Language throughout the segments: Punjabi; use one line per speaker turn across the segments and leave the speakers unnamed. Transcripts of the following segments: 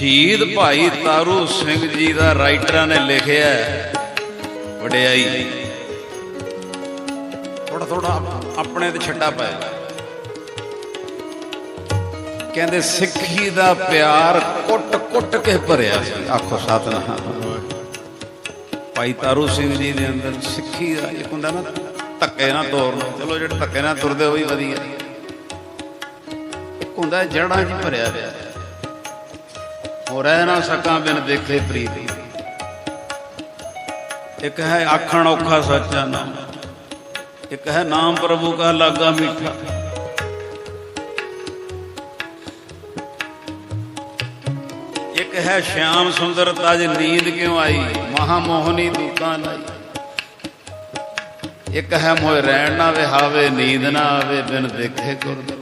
ਸ਼ਹੀਦ ਭਾਈ ਤਾਰੂ ਸਿੰਘ ਜੀ ਦਾ ਰਾਈਟਰਾਂ ਨੇ ਲਿਖਿਆ ਵਡਿਆਈ। ਥੋੜਾ ਥੋੜਾ ਆਪਣੇ ਤੇ ਛੱਡਾ ਪਾਇਆ ਕਹਿੰਦੇ ਸਿੱਖੀ ਦਾ ਪਿਆਰ ਕੁੱਟ ਕੁੱਟ ਕੇ ਭਰਿਆ ਸੀ। ਆਖੋ ਸਤਨਾਮ। ਭਾਈ ਤਾਰੂ ਸਿੰਘ ਜੀ ਦੇ ਅੰਦਰ ਸਿੱਖੀ ਦਾ ਇੱਕ ਹੁੰਦਾ ਨਾ, ਧੱਕੇ ਨਾਲ ਤੋਰਨਾ। ਚਲੋ ਜਿਹੜੇ ਧੱਕੇ ਨਾਲ ਤੁਰਦੇ ਉਹ ਵੀ ਵਧੀਆ। ਇੱਕ ਹੁੰਦਾ ਜੜਾਂ 'ਚ ਭਰਿਆ ਪਿਆ ਹੋ ਰਹਿ ਨਾ ਸਕਾਂ ਬਿਨ ਦੇਖੇ ਪ੍ਰੀਤੀ ਇੱਕ ਹੈ ਆਖਣ ਔਖਾ ਸੱਚਾ ਨਾਮ, ਇੱਕ ਹੈ ਨਾਮ ਪ੍ਰਭੂ ਕਾ ਲਾਗਾ ਮੀਠਾ। ਇੱਕ ਹੈ ਸ਼ਾਮ ਸੁੰਦਰ ਤਜ ਨੀਂਦ ਕਿਉਂ ਆਈ ਮਹਾ ਮੋਹਨੀ ਦੂਤਾਂ ਲਈ। ਇੱਕ ਹੈ ਮੋਏ ਰਹਿਣ ਨਾ ਵਿਹਾਵੇ, ਨੀਂਦ ਨਾ ਆਵੇ ਬਿਨ ਦੇਖੇ ਗੁਰਦ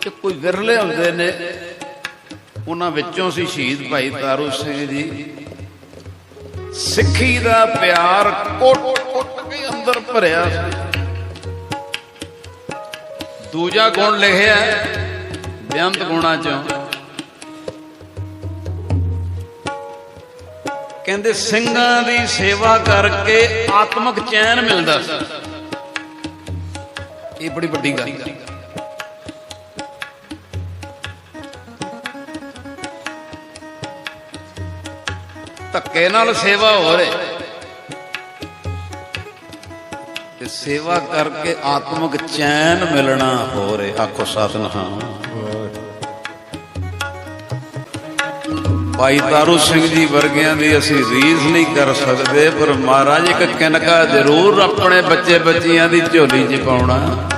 ਕਿ ਕੋਈ ਵਿਰਲੇ ਹੁੰਦੇ ਨੇ ਉਹਨਾਂ ਵਿੱਚੋਂ ਸੀ ਸ਼ਹੀਦ ਭਾਈ ਤਾਰੂ ਸਿੰਘ ਜੀ। ਸਿੱਖੀ ਦਾ ਪਿਆਰ ਕੋਟ ਕੋਟ ਕੇ ਅੰਦਰ ਭਰਿਆ ਦੂਜਾ ਗੁਣ ਲਿਖਿਆ ਬੇਅੰਤ ਗੁਣਾ ਚੋਂ। ਕਹਿੰਦੇ ਸਿੰਘਾਂ ਦੀ ਸੇਵਾ ਕਰਕੇ ਆਤਮਿਕ ਚੈਨ ਮਿਲਦਾ ਸੀ। ਇਹ ਬੜੀ ਵੱਡੀ ਗੱਲ ਹੈ। ਧੱਕੇ ਨਾਲ ਸੇਵਾ ਹੋ ਰਹੀ। ਤੇ ਸੇਵਾ ਕਰਕੇ ਆਤਮਿਕ ਚੈਨ ਮਿਲਣਾ ਹੋ ਰਿਹਾ। ਆਖੋ ਸਤਨਾਮ। ਭਾਈ ਤਾਰੂ ਸਿੰਘ ਜੀ ਵਰਗਿਆਂ ਦੀ ਅਸੀਂ ਰੀਸ ਨਹੀਂ ਕਰ ਸਕਦੇ, ਪਰ ਮਹਾਰਾਜ ਇੱਕ ਕਿਨਕਾ ਜ਼ਰੂਰ ਆਪਣੇ ਬੱਚੇ ਬੱਚੀਆਂ ਦੀ ਝੋਲੀ 'ਚ ਪਾਉਣਾ।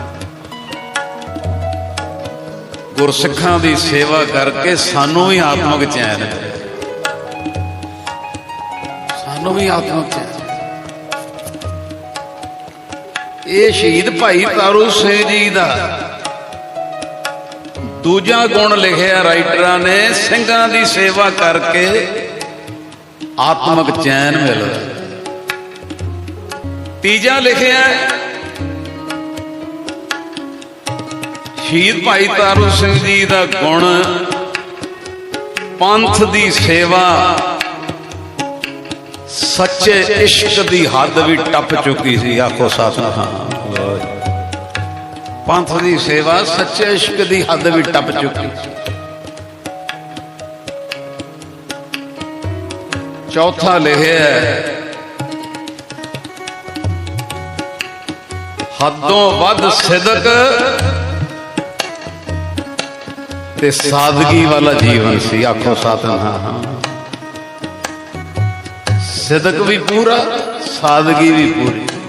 ਗੁਰਸਿੱਖਾਂ ਦੀ ਸੇਵਾ ਕਰਕੇ ਸਾਨੂੰ ਹੀ ਆਤਮਿਕ ਚੈਨ ਹੈ ਸਾਨੂੰ ਵੀ ਆਤਮਿਕ ਚੈਨ ਇਹ ਸ਼ਹੀਦ ਭਾਈ ਤਾਰੂ ਸਿੰਘ ਜੀ ਦਾ ਦੂਜਾ ਗੁਣ ਲਿਖਿਆ ਰਾਈਟਰਾਂ ਨੇ, ਸਿੰਘਾਂ ਦੀ ਸੇਵਾ ਕਰਕੇ ਆਤਮਿਕ ਚੈਨ ਮਿਲਦਾ ਤੀਜਾ ਲਿਖਿਆ ਸ਼ਹੀਦ ਭਾਈ ਤਾਰੂ ਸਿੰਘ ਜੀ ਦਾ ਗੁਣ, ਪੰਥ ਦੀ ਸੇਵਾ ਸੱਚੇ ਇਸ਼ਕ ਦੀ ਹੱਦ ਵੀ ਟੱਪ ਚੁੱਕੀ ਸੀ ਆਖੋ ਸਤਨਾਮ ਪੰਥ ਦੀ ਸੇਵਾ ਸੱਚੇ ਇਸ਼ਕ ਦੀ ਹੱਦ ਵੀ ਟੱਪ ਚੁੱਕੀ ਚੌਥਾ ਲਿਖਿਆ ਹੈ, ਹੱਦੋਂ ਵੱਧ ਸਿਦਕ ਤੇ ਸਾਦਗੀ ਵਾਲਾ ਜੀਵਨ ਸੀ ਆਖੋ ਸਤਨਾਮ ਸਿਦਕ ਵੀ ਪੂਰਾ ਸਾਦਗੀ ਵੀ ਪੂਰੀ।